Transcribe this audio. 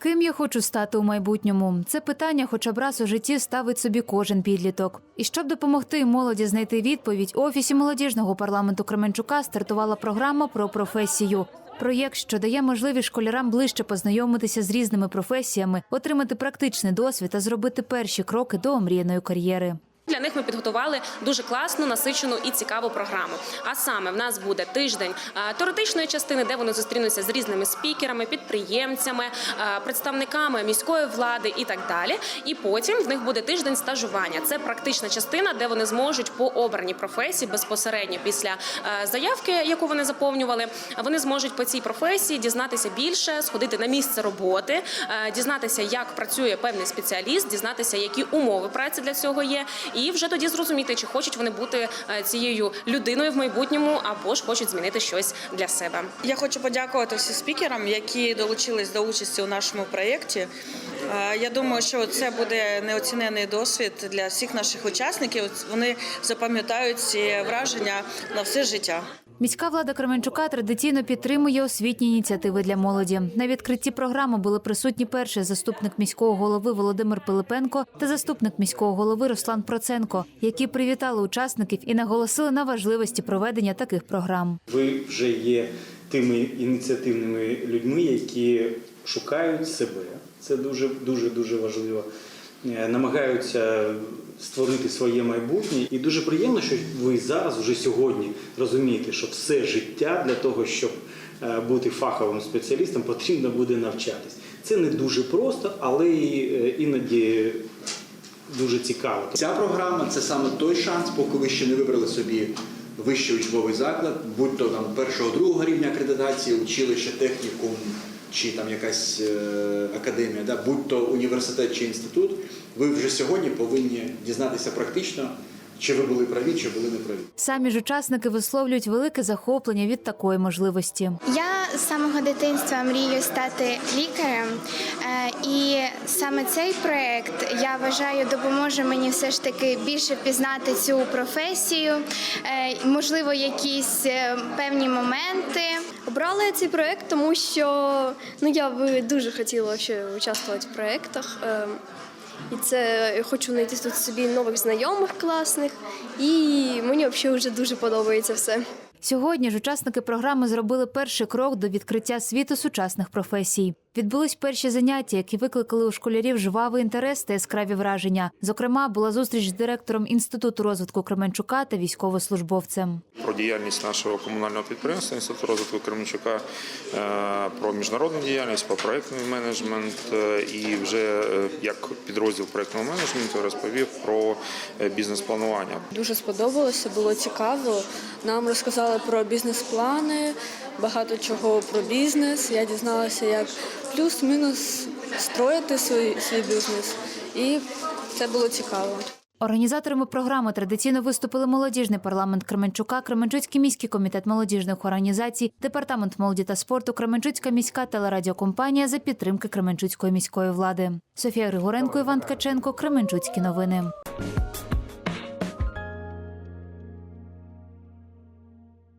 Ким я хочу стати у майбутньому? Це питання, хоча б раз у житті ставить собі кожен підліток. І щоб допомогти молоді знайти відповідь, у офісі молодіжного парламенту Кременчука стартувала програма про професію. Проєкт, що дає можливість школярам ближче познайомитися з різними професіями, отримати практичний досвід та зробити перші кроки до омріяної кар'єри. Для них ми підготували дуже класну, насичену і цікаву програму. А саме в нас буде тиждень е, теоретичної частини, де вони зустрінуться з різними спікерами, підприємцями, е, представниками міської влади і так далі. І потім в них буде тиждень стажування. Це практична частина, де вони зможуть по обраній професії безпосередньо після е, заявки, яку вони заповнювали. Вони зможуть по цій професії дізнатися більше, сходити на місце роботи, дізнатися, як працює певний спеціаліст, дізнатися, які умови праці для цього є, і вже тоді зрозуміти, чи хочуть вони бути е, цією людиною в майбутньому, або ж хочуть змінити щось для себе. Я хочу подякувати всім спікерам, які долучились до участі у нашому проєкті. Е, Я думаю, що це буде неоцінений досвід для всіх наших учасників. Вони запам'ятають ці враження на все життя. Міська влада Кременчука традиційно підтримує освітні ініціативи для молоді. На відкритті програми були присутні перший заступник міського голови Володимир Пилипенко та заступник міського голови Руслан Проценко, які привітали учасників і наголосили на важливості проведення таких програм. Ви вже є тими ініціативними людьми, які шукають себе. Це дуже дуже дуже важливо. Е, Намагаються створити своє майбутнє, і дуже приємно, що ви зараз, вже сьогодні, розумієте, що все життя для того, щоб е, бути фаховим спеціалістом, потрібно буде навчатись. Це не дуже просто, але е, іноді дуже цікаво. Ця програма це саме той шанс, поки ви ще не вибрали собі вищий учбовий заклад, будь то там першого другого рівня акредитації, училище, технікум чи там якась е, академія, да, будь то університет чи інститут, ви вже сьогодні повинні дізнатися практично, чи ви були праві, чи були неправі. Самі ж учасники висловлюють велике захоплення від такої можливості. Я з самого дитинства мрію стати лікарем, е, і саме цей проект я вважаю допоможе мені все ж таки більше пізнати цю професію, е, можливо, якісь е, певні моменти. Обрала я цей проект, тому що ну я би дуже хотіла ще участвувати в проєктах. І це я хочу знайти тут собі нових знайомих класних, і мені взагалі вже дуже подобається все. Сьогодні ж учасники програми зробили перший крок до відкриття світу сучасних професій. Відбулись перші заняття, які викликали у школярів жвавий інтерес та яскраві враження. Зокрема, була зустріч з директором інституту розвитку Кременчука та військовослужбовцем. про діяльність нашого комунального підприємства Інституту розвитку Кременчука, е, про міжнародну діяльність, про проектний менеджмент е, і вже е, як підрозділ проектного менеджменту розповів про бізнес-планування. Дуже сподобалося, було цікаво. Нам розказали про бізнес-плани, багато чого про бізнес. Я дізналася, як плюс-мінус строїти свій, свій бізнес, і це було цікаво. Організаторами програми традиційно виступили молодіжний парламент Кременчука, Кременчуцький міський комітет молодіжних організацій, департамент молоді та спорту, Кременчуцька міська телерадіокомпанія за підтримки Кременчуцької міської влади. Софія Григоренко, Іван Ткаченко, Кременчуцькі новини.